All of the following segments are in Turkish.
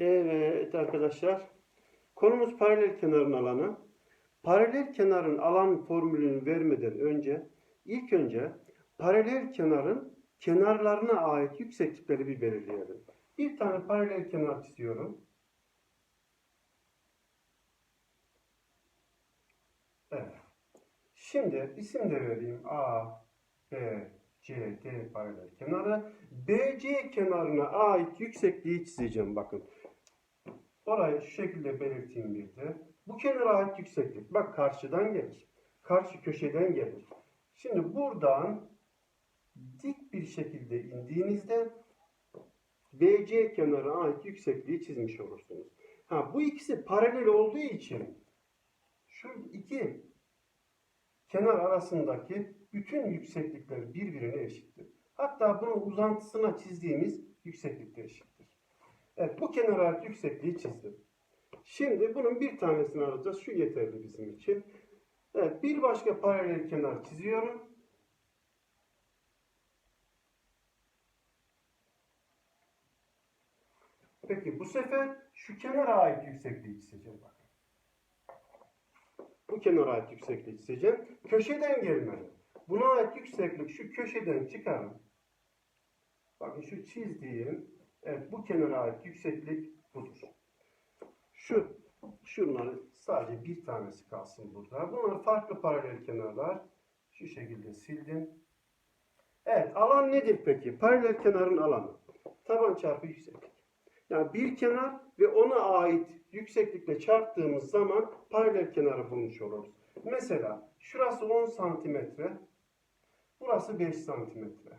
Evet arkadaşlar. Konumuz paralel kenarın alanı. Paralel kenarın alan formülünü vermeden önce ilk önce paralel kenarın kenarlarına ait yükseklikleri bir belirleyelim. Bir tane paralel kenar çiziyorum. Evet. Şimdi isim de vereyim. A, B, C, D paralel kenarı. BC kenarına ait yüksekliği çizeceğim bakın. Orayı şu şekilde belirteyim bir de. Bu kenara ait yükseklik. Bak karşıdan gelir. Karşı köşeden gelir. Şimdi buradan dik bir şekilde indiğinizde BC kenarına ait yüksekliği çizmiş olursunuz. Ha, bu ikisi paralel olduğu için şu iki kenar arasındaki bütün yükseklikler birbirine eşittir. Hatta bunun uzantısına çizdiğimiz yükseklik de eşittir. Evet bu kenara ait yüksekliği çizdim. Şimdi bunun bir tanesini alacağız. Şu yeterli bizim için. Evet bir başka paralel kenar çiziyorum. Peki bu sefer şu kenara ait yüksekliği çizeceğim bakın. Bu kenara ait yüksekliği çizeceğim. Köşeden gelmeli. Buna ait yükseklik şu köşeden çıkarın. Bakın şu çizdiğim evet bu kenara ait yükseklik budur. Şu şunların sadece bir tanesi kalsın burada. Bunlar farklı paralel kenarlar. Şu şekilde sildim. Evet alan nedir peki? Paralel kenarın alanı. Taban çarpı yükseklik. Yani bir kenar ve ona ait yükseklikle çarptığımız zaman paralel kenarı bulmuş oluruz. Mesela şurası 10 santimetre, burası 5 santimetre.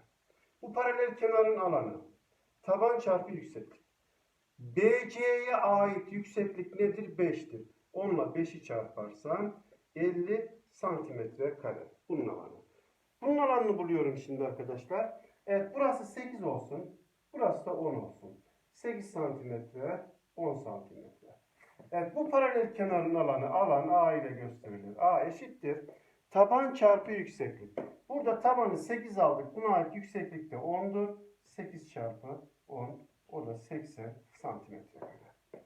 Bu paralel kenarın alanı. Taban çarpı yükseklik. BC'ye ait yükseklik nedir? 5'tir. 10 ile 5'i çarparsam 50 santimetre kare. Bunun alanı. Bunun alanını buluyorum şimdi arkadaşlar. Evet burası 8 olsun. Burası da 10 olsun. 8 santimetre, 10 santimetre. Evet bu paralel kenarın alanı alan A ile gösterilir. A eşittir. Taban çarpı yükseklik. Burada tabanı 8 aldık. Buna ait yükseklik de 10'dur. 8 çarpı 10. O da 80 santimetre kare.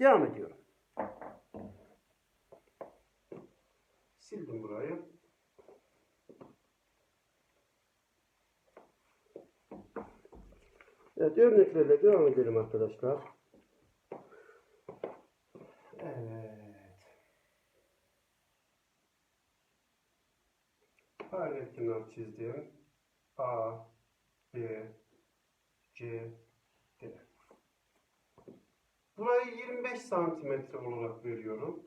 Devam ediyorum. Sildim burayı. Evet örneklerle devam edelim arkadaşlar. Evet. Paralel kenar çizdim. 2 Burayı 25 santimetre olarak veriyorum.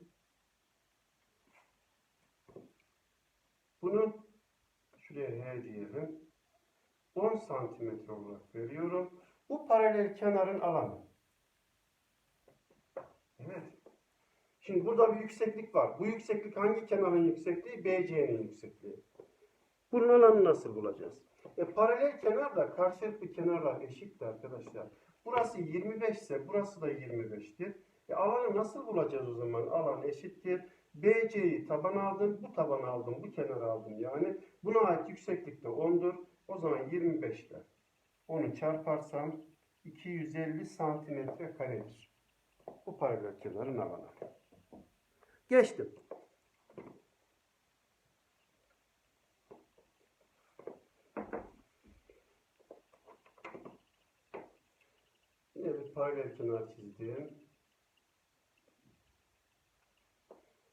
Bunu şuraya H diyelim. 10 santimetre olarak veriyorum. Bu paralel kenarın alanı. Evet. Şimdi burada bir yükseklik var. Bu yükseklik hangi kenarın yüksekliği? BC'nin yüksekliği. Bunun alanı nasıl bulacağız? E, paralel kenar da karşılıklı kenarlar eşittir arkadaşlar. Burası 25 ise burası da 25'tir. E, alanı nasıl bulacağız o zaman? Alan eşittir. BC'yi taban aldım, bu taban aldım, bu kenarı aldım. Yani buna ait yükseklik de 10'dur. O zaman 25 ile 10'u çarparsam 250 santimetre karedir. Bu paralel kenarın alanı. Geçtim. Yine bir paralel kenar çizdim.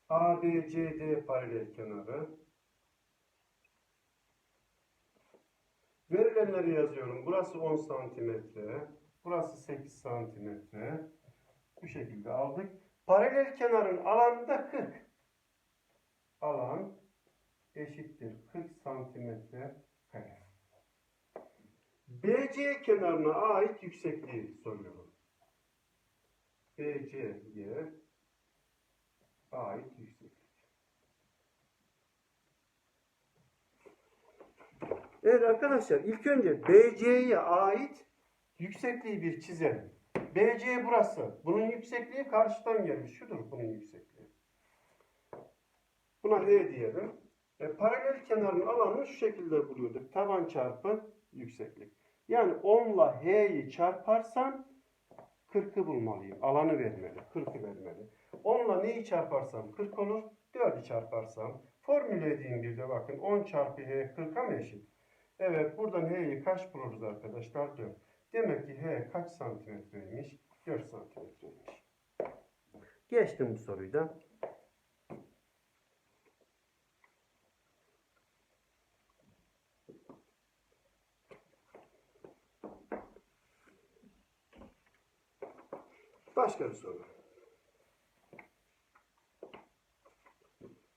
ABCD paralel kenarı. Verilenleri yazıyorum. Burası 10 santimetre. Burası 8 santimetre. Bu şekilde aldık. Paralel kenarın alanı da 40. Alan eşittir 40 santimetre. BC kenarına ait yüksekliği soruyorum. BC'ye ait yükseklik. Evet arkadaşlar ilk önce BC'ye ait yüksekliği bir çizelim. BC burası. Bunun yüksekliği karşıdan gelmiş. Şudur bunun yüksekliği. Buna E diyelim. E, paralel kenarın alanını şu şekilde buluyorduk. Taban çarpı yükseklik. Yani 10 ile H'yi çarparsam 40'ı bulmalıyım. Alanı vermeli. 40'ı vermeli. 10 ile neyi çarparsam 40 olur. 4'ü çarparsam. Formüle bir de bakın 10 çarpı h 40'a mı eşit? Evet buradan h'yi kaç buluruz arkadaşlar? 4. Demek ki h kaç santimetreymiş? 4 santimetreymiş. Geçtim bu soruyu da. Başka bir soru.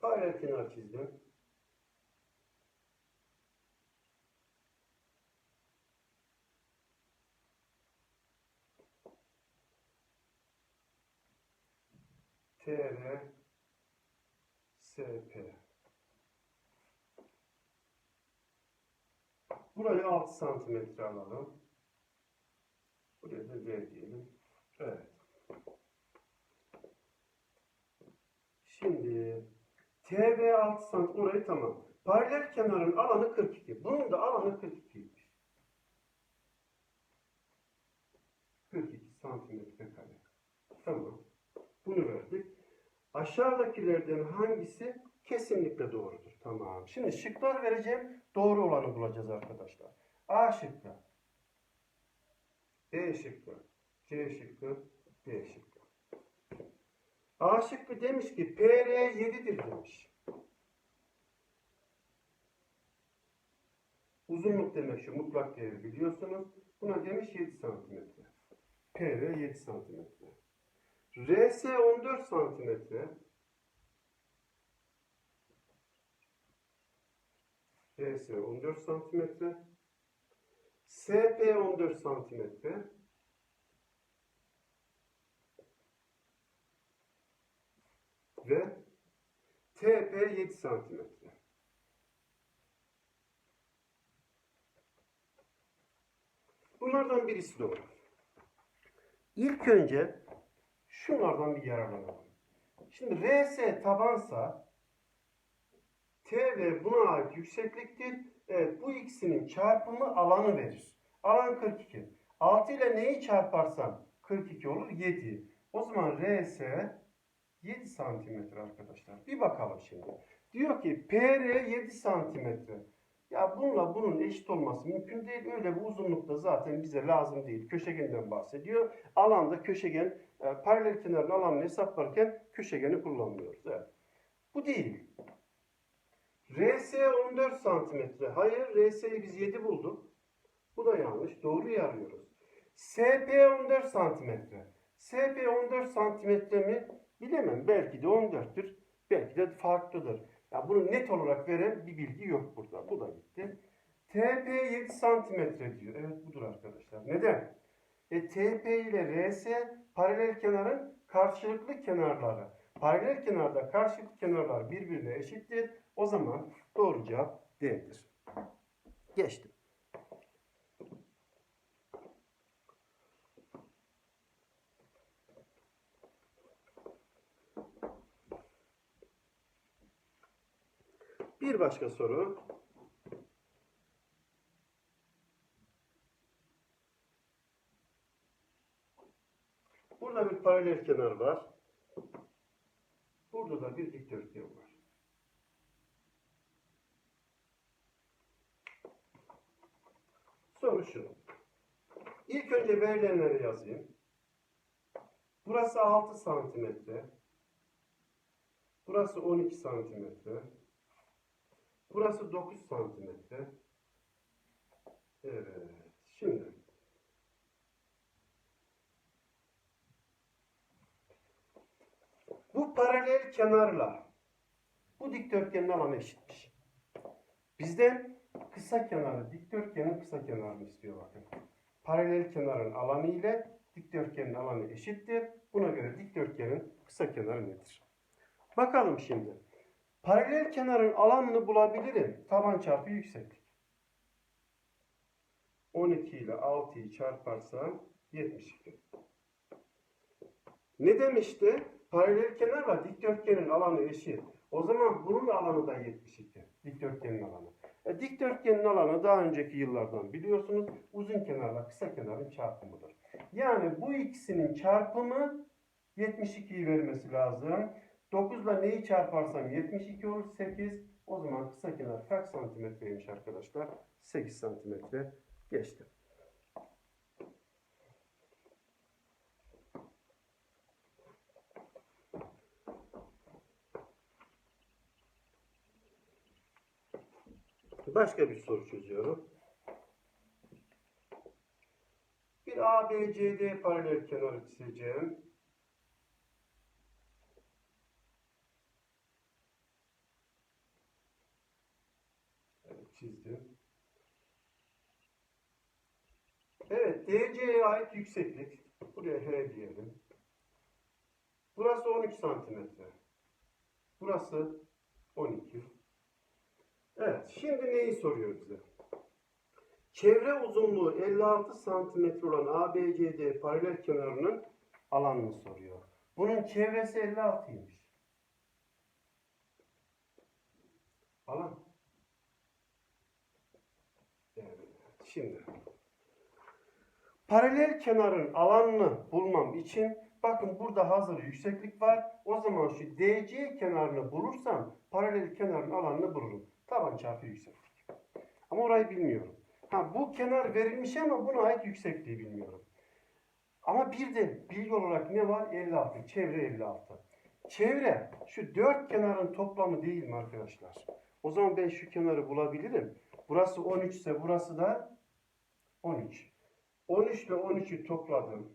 Paralel kenar çizdim. TR SP Burayı 6 santimetre alalım. Buraya da V diyelim. Evet. Şimdi TV 6 santim orayı tamam. Paralel kenarın alanı 42. Bunun da alanı 42'ymiş. 42 santimetre kare. Tamam. Bunu verdik. Aşağıdakilerden hangisi kesinlikle doğrudur? Tamam. Şimdi şıklar vereceğim. Doğru olanı bulacağız arkadaşlar. A şıkkı. B şıkkı. C şıkkı. D şıkkı. A şıkkı demiş ki PR 7'dir demiş. Uzunluk demek şu mutlak değeri biliyorsunuz. Buna demiş 7 santimetre. PR 7 santimetre. RS 14 santimetre. RS 14 santimetre. SP 14 santimetre. Ve TP 7 santimetre. Bunlardan birisi doğru. İlk önce şunlardan bir yararlanalım. Şimdi RS tabansa TV buna ait yüksekliktir. Evet bu ikisinin çarpımı alanı verir. Alan 42. 6 ile neyi çarparsam 42 olur 7. O zaman RS 7 santimetre arkadaşlar. Bir bakalım şimdi. Diyor ki PR 7 santimetre. Ya bununla bunun eşit olması mümkün değil. Öyle bir uzunlukta zaten bize lazım değil. Köşegenden bahsediyor. Alanda köşegen, e, paralel kenarın alanını hesaplarken köşegeni kullanmıyoruz. Evet. Bu değil. RS 14 santimetre. Hayır, RS'yi biz 7 bulduk. Bu da yanlış. Doğruyu arıyoruz. SP 14 santimetre. SP 14 santimetre mi? Bilemem. Belki de 14'tür. Belki de farklıdır. Ya bunu net olarak veren bir bilgi yok burada. Bu da gitti. TP 7 santimetre diyor. Evet budur arkadaşlar. Neden? E, TP ile RS paralel kenarın karşılıklı kenarları. Paralel kenarda karşılıklı kenarlar birbirine eşittir. O zaman doğru cevap D'dir. Geçtim. Bir başka soru. Burada bir paralel kenar var. Burada da bir dikdörtgen var. Soru şu. İlk önce verilenleri yazayım. Burası 6 santimetre. Burası 12 santimetre. Burası 9 santimetre. Evet. Şimdi bu paralel kenarla bu dikdörtgenin alanı eşitmiş. Bizden kısa kenarı, dikdörtgenin kısa kenarını istiyor bakın. Paralel kenarın alanı ile dikdörtgenin alanı eşittir. Buna göre dikdörtgenin kısa kenarı nedir? Bakalım şimdi. Paralel kenarın alanını bulabilirim. Taban çarpı yükseklik. 12 ile 6'yı çarparsam 72. Ne demişti? Paralel kenarla dikdörtgenin alanı eşit. O zaman bunun alanı da 72. Dikdörtgenin alanı. E, dikdörtgenin alanı daha önceki yıllardan biliyorsunuz uzun kenarla kısa kenarın çarpımıdır. Yani bu ikisinin çarpımı 72'yi vermesi lazım. 9 ile neyi çarparsam 72 olur 8. O zaman kısa kenar kaç santimetreymiş arkadaşlar? 8 santimetre geçti. Başka bir soru çözüyorum. Bir ABCD paralel kenarı çizeceğim. Evet, çizdim. Evet, DC'ye ait yükseklik. Buraya H diyelim. Burası 13 santimetre. Burası 12. Evet, şimdi neyi soruyor bize? Çevre uzunluğu 56 santimetre olan ABCD paralel kenarının alanını soruyor. Bunun çevresi 56'ymış. Alan. Evet, şimdi. Paralel kenarın alanını bulmam için bakın burada hazır yükseklik var. O zaman şu DC kenarını bulursam paralel kenarın alanını bulurum. Taban çarpı yükseklik. Ama orayı bilmiyorum. Ha bu kenar verilmiş ama buna ait yüksekliği bilmiyorum. Ama bir de bilgi olarak ne var? 56. Çevre 56. Çevre şu dört kenarın toplamı değil mi arkadaşlar? O zaman ben şu kenarı bulabilirim. Burası 13 ise burası da 13. 13 ile 13'ü topladım.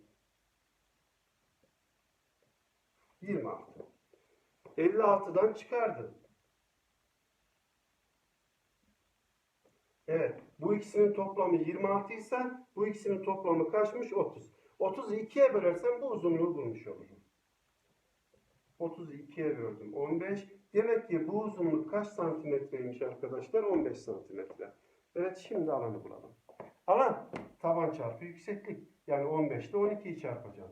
26. 56'dan çıkardım. Evet. Bu ikisinin toplamı 26 ise bu ikisinin toplamı kaçmış? 30. 30'u 2'ye bölersem bu uzunluğu bulmuş olurum. 30'u 2'ye böldüm. 15. Demek ki bu uzunluk kaç santimetreymiş arkadaşlar? 15 santimetre. Evet şimdi alanı bulalım. Alan taban çarpı yükseklik. Yani 15 ile 12'yi çarpacağım.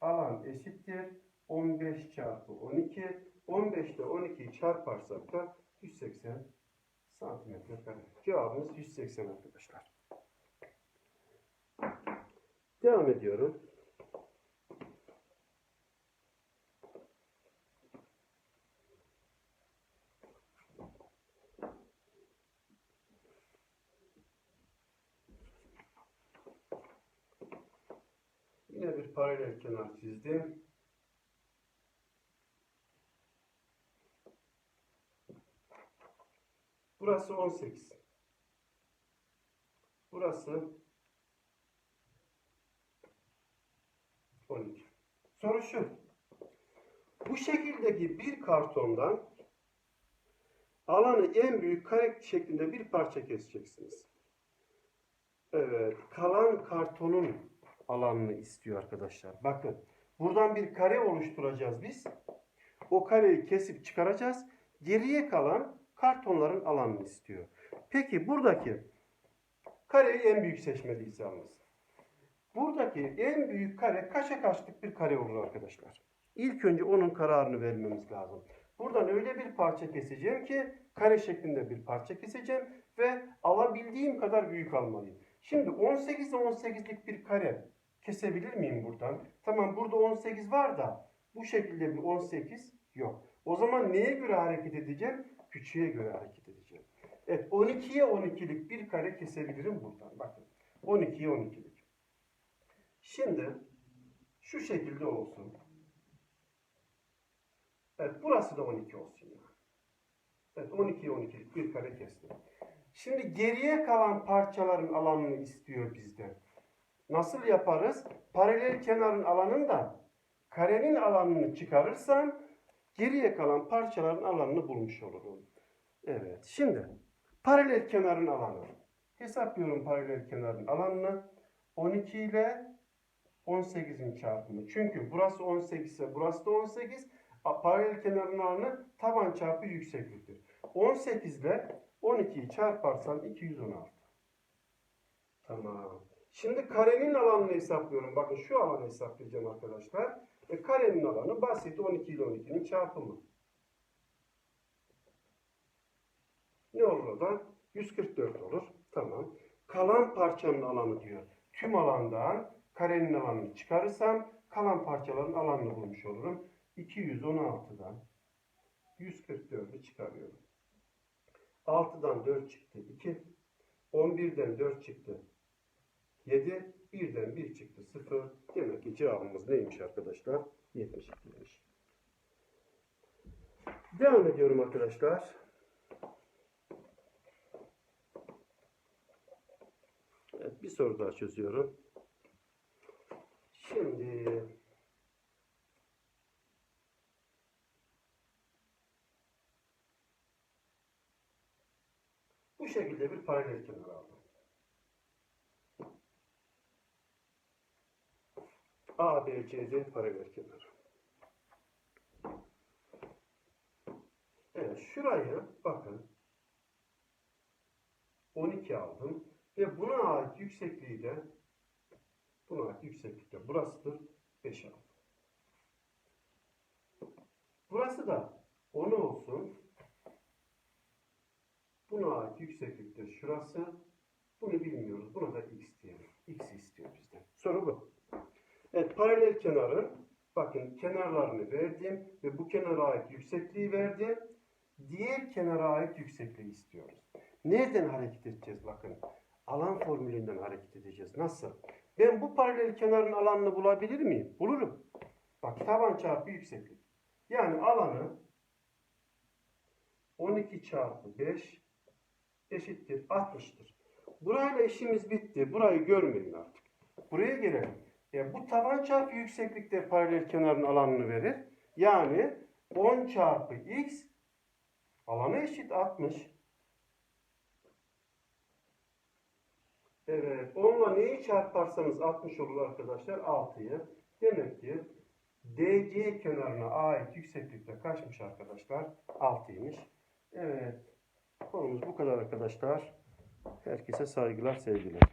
Alan eşittir. 15 çarpı 12. 15 ile 12'yi çarparsak da 180 santimetre kare. Cevabımız 180 arkadaşlar. Devam ediyorum. Yine bir paralel kenar çizdim. Burası 18. Burası 12. Soru şu. Bu şekildeki bir kartondan alanı en büyük kare şeklinde bir parça keseceksiniz. Evet. Kalan kartonun alanını istiyor arkadaşlar. Bakın. Buradan bir kare oluşturacağız biz. O kareyi kesip çıkaracağız. Geriye kalan kartonların alanını istiyor. Peki buradaki kareyi en büyük seçmeliyiz yalnız. Buradaki en büyük kare kaça kaçlık bir kare olur arkadaşlar? İlk önce onun kararını vermemiz lazım. Buradan öyle bir parça keseceğim ki kare şeklinde bir parça keseceğim ve alabildiğim kadar büyük almalıyım. Şimdi 18 ile 18'lik bir kare kesebilir miyim buradan? Tamam burada 18 var da bu şekilde bir 18 yok. O zaman neye göre hareket edeceğim? Küçüğe göre hareket edeceğim. Evet 12'ye 12'lik bir kare kesebilirim buradan. Bakın 12'ye 12'lik. Şimdi şu şekilde olsun. Evet burası da 12 olsun. Evet 12'ye 12'lik bir kare kestim. Şimdi geriye kalan parçaların alanını istiyor bizden. Nasıl yaparız? Paralel kenarın alanından karenin alanını çıkarırsam geriye kalan parçaların alanını bulmuş olurum. Evet. Şimdi paralel kenarın alanı. Hesaplıyorum paralel kenarın alanını. 12 ile 18'in çarpımı. Çünkü burası 18 ise burası da 18. A- Paralel kenarın alanı taban çarpı yüksekliktir. 18 ile 12'yi çarparsam 216. Tamam. Şimdi karenin alanını hesaplıyorum. Bakın şu alanı hesaplayacağım arkadaşlar. E, karenin alanı basit 12 ile 12'nin çarpımı. Ne olur da? 144 olur. Tamam. Kalan parçanın alanı diyor. Tüm alandan karenin alanını çıkarırsam kalan parçaların alanını bulmuş olurum. 216'dan 144'ü çıkarıyorum. 6'dan 4 çıktı 2. 11'den 4 çıktı 7. 1'den 1 çıktı 0. Demek ki cevabımız neymiş arkadaşlar? 72'ymiş. Devam ediyorum arkadaşlar. Evet, bir soru daha çözüyorum. Şimdi bu şekilde bir paralel kenar aldım. A, B, C, D paralel kenar. Evet, şurayı bakın 12 aldım ve buna ait yüksekliği de buna ait yükseklikte burasıdır 5 aldım. Burası da 10 olsun. Buna ait yükseklikte şurası. Bunu bilmiyoruz. Buna da x diyelim. x istiyor bizden. Soru bu. Evet paralel kenarın bakın kenarlarını verdim ve bu kenara ait yüksekliği verdim. Diğer kenara ait yüksekliği istiyoruz. Nereden hareket edeceğiz bakın. Alan formülünden hareket edeceğiz. Nasıl? Ben bu paralel kenarın alanını bulabilir miyim? Bulurum. Bak taban çarpı yükseklik. Yani alanı 12 çarpı 5 eşittir 60'tır. Burayla işimiz bitti. Burayı görmeyin artık. Buraya gelelim. E, bu taban çarpı yükseklikte paralel kenarın alanını verir. Yani 10 çarpı x alanı eşit 60. Evet. 10 ile neyi çarparsanız 60 olur arkadaşlar? 6'yı. Demek ki DC kenarına ait yükseklikte kaçmış arkadaşlar? 6'ymış. Evet. Konumuz bu kadar arkadaşlar. Herkese saygılar, sevgiler.